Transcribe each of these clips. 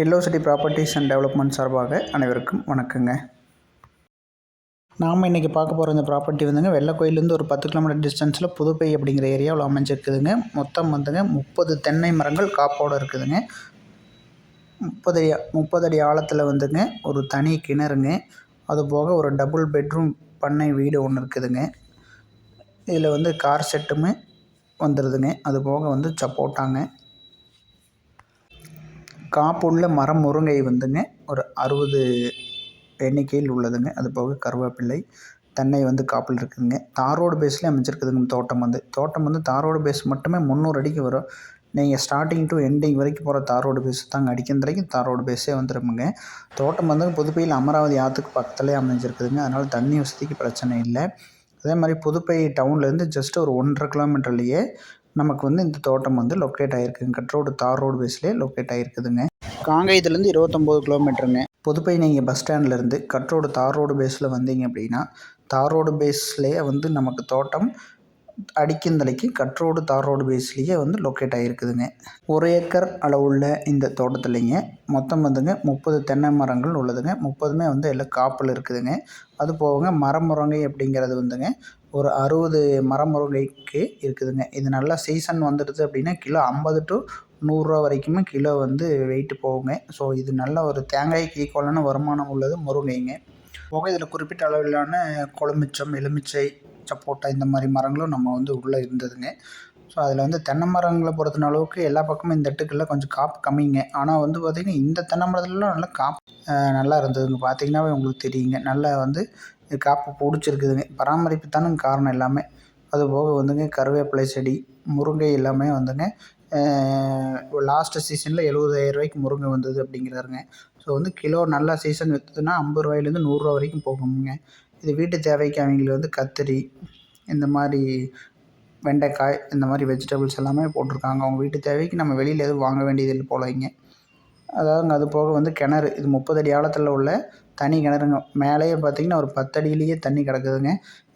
Yellow city properties and development சார்பாக அனைவருக்கும் வணக்கங்க. நாம் இன்றைக்கி பார்க்க போகிற இந்த ப்ராப்பர்ட்டி வந்துங்க வெள்ளக்கோயிலேருந்து ஒரு பத்து கிலோமீட்டர் டிஸ்டன்ஸில் புதுப்பை அப்படிங்கிற ஏரியாவில் அமைஞ்சிருக்குதுங்க. மொத்தம் வந்துங்க முப்பது தென்னை மரங்கள் காப்போடு இருக்குதுங்க. முப்பது அடி முப்பது அடி ஆழத்தில் வந்துங்க ஒரு தனி கிணறுங்க. அது போக ஒரு டபுள் பெட்ரூம் பண்ணை வீடு ஒன்று இருக்குதுங்க. இதில் வந்து கார் செட்டுமே வந்துடுதுங்க அது போக வந்து சப்போட்டாங்க. காப்புள்ள மரம் முருங்கை வந்துங்க. ஒரு அறுபது எண்ணிக்கையில் உள்ளதுங்க. அது போக கருவேப்பிள்ளை தென்னை வந்து காப்பில் இருக்குதுங்க தாரோடு பேஸ்லேயே அமைச்சிருக்குதுங்க தோட்டம் வந்து. தோட்டம் வந்து தாரோடு பேஸ் மட்டுமே முந்நூறு அடிக்கு வரும். நீங்கள் ஸ்டார்டிங் டு எண்டிங் வரைக்கும் போகிற தாரோடு பேஸ் தாங்க. அடிக்கிற வரைக்கும் தாரோடு பேஸே வந்துடுமுங்க தோட்டம் வந்து புதுப்பையில் அமராவதி ஆற்றுக்கு பக்கத்துலேயே அமைஞ்சிருக்குதுங்க. அதனால் தண்ணி வசதிக்கு பிரச்சனை இல்லை. அதே மாதிரி புதுப்பை டவுன்லேருந்து ஜஸ்ட் ஒரு ஒன்றரை கிலோமீட்டர்லேயே நமக்கு வந்து இந்த தோட்டம் வந்து லொக்கேட் ஆகிருக்குங்க கட் ரோடு தார் ரோடு பேஸ்லேயே லொக்கேட் ஆகிருக்குதுங்க காங்கேயத்துலேருந்து இருபத்தொம்போது கிலோமீட்டருங்க புதுப்பை நீங்கள் பஸ் ஸ்டாண்ட்லேருந்து கட் ரோடு தார் ரோடு பேஸில் வந்தீங்க அப்படின்னா தார் ரோடு பேஸ்லேயே வந்து நமக்கு தோட்டம் அடிக்கந்தலைக்கு கட் ரோடு தார் ரோடு பேஸ்லேயே வந்து லொக்கேட் ஆகிருக்குதுங்க ஒரு ஏக்கர் அளவுள்ள இந்த தோட்டத்துலேங்க மொத்தம் வந்துங்க முப்பது தென்னை மரங்கள் உள்ளதுங்க. முப்பதுமே வந்து எல்லாம் காப்பில் இருக்குதுங்க. அது போகங்க முரங்கை அப்படிங்கிறது வந்துங்க ஒரு அறுபது மரமுருங்கைக்கு இருக்குதுங்க. இது நல்லா சீசன் வந்துடுது அப்படின்னா கிலோ ஐம்பது டு நூறுரூவா வரைக்குமே கிலோ வந்து வெயிட்டு போகுங்க. ஸோ இது நல்ல ஒரு தேங்காய்க்கு ஈக்குவலான வருமானம் உள்ளது முருங்கைங்க. போக இதில் குறிப்பிட்ட அளவிலான கொழுமிச்சம் எலுமிச்சை சப்போட்டா இந்த மாதிரி மரங்களும் நம்ம வந்து உள்ளே இருந்ததுங்க. ஸோ அதில் வந்து தென்னை மரங்களை பொறுத்தின அளவுக்கு எல்லா பக்கமும் இந்த இடத்துக்கெல்லாம் கொஞ்சம் காப்பு கம்மிங்க. ஆனால் வந்து பார்த்திங்கன்னா இந்த தென்னை மரத்துலலாம் நல்லா காப்பு நல்லா இருந்ததுங்க. பார்த்திங்கன்னாவே உங்களுக்கு தெரியுங்க. நல்லா வந்து காப்பு பிடிச்சிருக்குதுங்க. பராமரிப்பு தானுங்க காரணம் எல்லாமே. அது போக வந்துங்க கருவேப்பிலை செடி முருங்கை எல்லாமே வந்துங்க லாஸ்ட்டு சீசனில் ரூபாய்க்கு முருங்கை வந்தது அப்படிங்கிறாருங்க. ஸோ வந்து கிலோ நல்ல சீசன் விற்றுதுன்னா ஐம்பது ரூபாயிலேருந்து நூறுரூவா வரைக்கும் போகுங்க. இது வீட்டு தேவைக்கு அவங்களுக்கு வந்து கத்திரி இந்த மாதிரி வெண்டைக்காய் இந்த மாதிரி வெஜிடபிள்ஸ் எல்லாமே போட்டிருக்காங்க. அவங்க வீட்டு தேவைக்கு நம்ம வெளியில் எதுவும் வாங்க வேண்டியதில்லை போலங்க அதாவதுங்க அது போக வந்து கிணறு. இது முப்பது அடி ஆழத்தில் உள்ள தனி கிணறுங்க. மேலேயே பார்த்தீங்கன்னா ஒரு பத்தடியிலேயே தண்ணி கிடக்குதுங்க.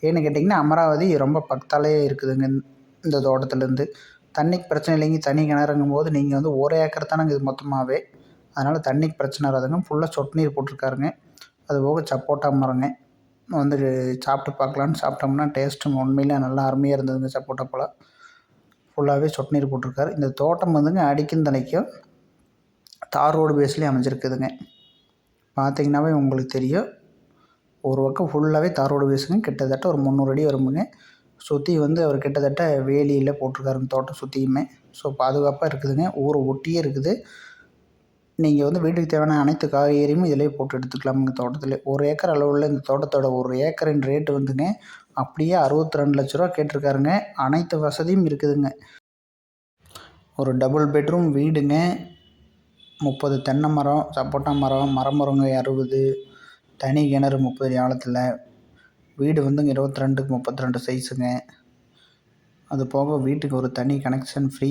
ஏன்னு கேட்டிங்கன்னா அமராவதி ரொம்ப பக்கத்தாலேயே இருக்குதுங்க இந்த தோட்டத்துலேருந்து தண்ணிக்கு பிரச்சனை இல்லைங்க. தண்ணி கிணறுங்கும் போது நீங்கள் வந்து ஒரு ஏக்கர் தானங்க இது மொத்தமாகவே அதனால் தண்ணிக்கு பிரச்சனை வராதுங்க. ஃபுல்லாக சொட்டு நீர் போட்டிருக்காருங்க. அது போக சப்போட்டா மரங்க. வந்து சாப்பிட்டு பார்க்கலான்னு சாப்பிட்டோம்னா டேஸ்ட்டும் உண்மையிலே நல்லா அருமையாக இருந்ததுங்க சப்போட்டா பழம் ஃபுல்லாகவே சொட்டு நீர் போட்டிருக்காரு. இந்த தோட்டம் வந்துங்க அடிக்கும் தலைக்கும் தார் ரோடு பேஸ்லேயே அமைஞ்சிருக்குதுங்க. பார்த்தீங்கன்னாவே உங்களுக்கு தெரியும். ஒரு பக்கம் ஃபுல்லாகவே தார் ரோடு பேஸுங்க கிட்டத்தட்ட ஒரு முந்நூறு அடி வருமுங்க. சுற்றி வந்து அவர் கிட்டத்தட்ட வேலியில் போட்டிருக்காருங்க தோட்டம் சுற்றியுமே ஸோ பாதுகாப்பாக இருக்குதுங்க. ஊரை ஒட்டியே இருக்குது. நீங்கள் வந்து வீட்டுக்கு தேவையான அனைத்து காய்கறியும் இதிலே போட்டு எடுத்துக்கலாமுங்க தோட்டத்தில் ஒரு ஏக்கர் அளவில் இந்த தோட்டத்தோட ஒரு ஏக்கரின் ரேட்டு வந்துங்க அப்படியே அறுபத்தி ரெண்டு லட்ச ரூபா கேட்டிருக்காருங்க. அனைத்து வசதியும் இருக்குதுங்க. ஒரு டபுள் பெட்ரூம் வீடுங்க. முப்பது தென்னை மரம் சப்போட்டா மரம் மரமரங்க அறுபது தனி கிணறு முப்பது ஆழத்தில். வீடு வந்துங்க இருபத்தி ரெண்டுக்கு முப்பத்தி ரெண்டு சைஸுங்க அது போக வீட்டுக்கு ஒரு தனி கனெக்ஷன் ஃப்ரீ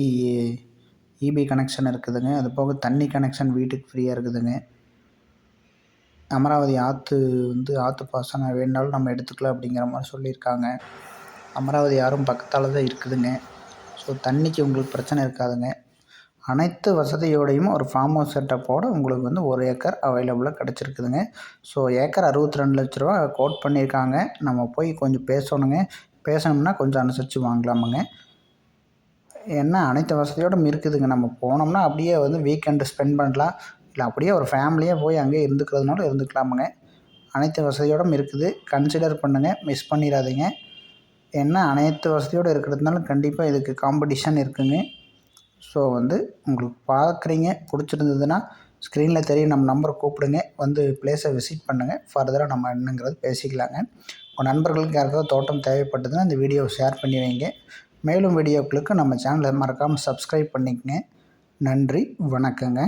இபி கனெக்ஷன் இருக்குதுங்க. அது போக தண்ணி கனெக்ஷன் வீட்டுக்கு ஃப்ரீயாக இருக்குதுங்க. அமராவதி ஆற்று வந்து ஆற்று பாசனம் வேணாலும் நம்ம எடுத்துக்கலாம் அப்படிங்கிற மாதிரி சொல்லியிருக்காங்க. அமராவதி யாரும் பக்கத்தால் தான் இருக்குதுங்க. ஸோ தண்ணிக்கு உங்களுக்கு பிரச்சனை இருக்காதுங்க. அனைத்து வசதியோடையும் ஒரு ஃபார்ம் ஹவுஸ் செட்டப்போடு உங்களுக்கு வந்து ஒரு ஏக்கர் அவைலபிளாக கிடச்சிருக்குதுங்க. ஸோ ஏக்கர் அறுபத்தி ரெண்டு லட்ச ரூபா கோட் பண்ணியிருக்காங்க. நம்ம போய் கொஞ்சம் பேசணுங்க. பேசணும்னா கொஞ்சம் அனுசரித்து வாங்கலாமுங்க. ஏன்னா அனைத்து வசதியோடும் இருக்குதுங்க. நம்ம போனோம்னா அப்படியே வந்து வீக்கெண்டு ஸ்பெண்ட் பண்ணலாம். இல்லை அப்படியே ஒரு ஃபேமிலியாக போய் அங்கேயே இருந்துக்கிறதுனால இருந்துக்கலாமுங்க. அனைத்து வசதியோடும் இருக்குது. கன்சிடர் பண்ணுங்கள் மிஸ் பண்ணிடாதீங்க. ஏன்னா அனைத்து வசதியோடு இருக்கிறதுனால கண்டிப்பாக இதுக்கு காம்படிஷன் இருக்குதுங்க ஸோ வந்து உங்களுக்கு பார்க்குறீங்க. பிடிச்சிருந்ததுன்னா ஸ்க்ரீனில் தெரியும். நம்ம நம்பரை கூப்பிடுங்க. வந்து பிளேஸை விசிட் பண்ணுங்கள் ஃபர்தராக நம்ம என்னங்கிறது பேசிக்கலாங்க. உங்கள் நண்பர்களுக்கு யாருக்காவது தோட்டம் தேவைப்பட்டதுன்னா இந்த வீடியோவை ஷேர் பண்ணி வைங்க. மேலும் வீடியோக்களுக்கு நம்ம சேனலை மறக்காமல் சப்ஸ்கிரைப் பண்ணிக்கங்க. நன்றி வணக்கங்க.